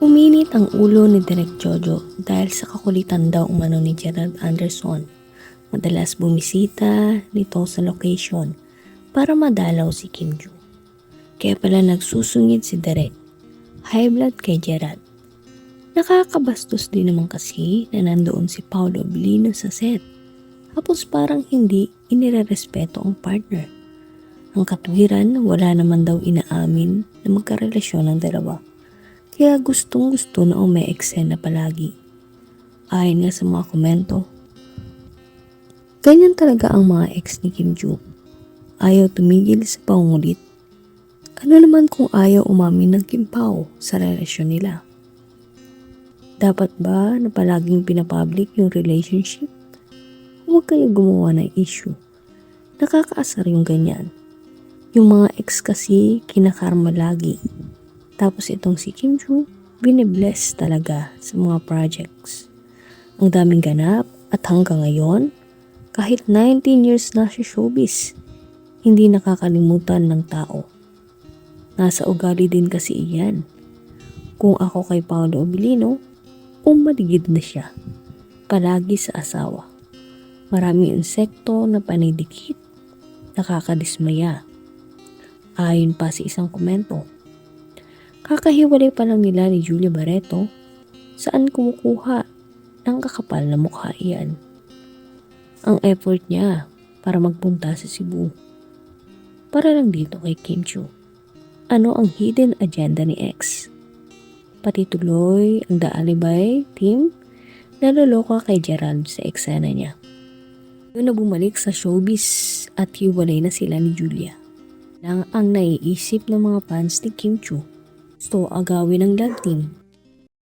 Uminit ang ulo ni Direk Jojo dahil sa kakulitan daw umano ni Gerald Anderson. Madalas bumisita nito sa location para madalaw si Kim Joo. Kaya pala nagsusungit si Direk. High blood kay Gerald. Nakakabastos din naman kasi na nandoon si Paolo Belino sa set. Tapos parang hindi inirerespeto ang partner. Ang katwiran, wala naman daw inaamin na magkarelasyon ng dalawa. Kaya gustong gusto na ume-eksena palagi. Ayon nga sa mga komento, ganyan talaga ang mga ex ni Kim Joo. Ayaw tumigil sa pangulit. Ano naman kung ayaw umamin ng Kim Pao sa relasyon nila? Dapat ba na palaging pinapublic yung relationship? Huwag kayo gumawa ng issue. Nakakaasar yung ganyan. Yung mga ex kasi kinakarma lagi. Tapos itong si Kim Joo, binibless talaga sa mga projects. Ang daming ganap at hanggang ngayon, kahit 19 years na si showbiz, hindi nakakalimutan ng tao. Nasa ugali din kasi iyan. Kung ako kay Paolo Obilino, umaligid na siya. Palagi sa asawa. Maraming insekto na panidikit. Nakakadismaya. Ayon pa sa isang komento, Kakahiwalay pa lang nila ni Julia Barreto saan kumukuha ng kakapal na mukha iyan. Ang effort niya para magpunta sa Cebu. Para lang dito kay Kim Chu. Ano ang hidden agenda ni X? Pati tuloy ang The Alibay team naloloka kay Gerald sa eksena niya. Doon na bumalik sa showbiz at hiwalay na sila ni Julia. Lang ang naiisip ng mga fans ni Kim Chu gusto agawin ng love team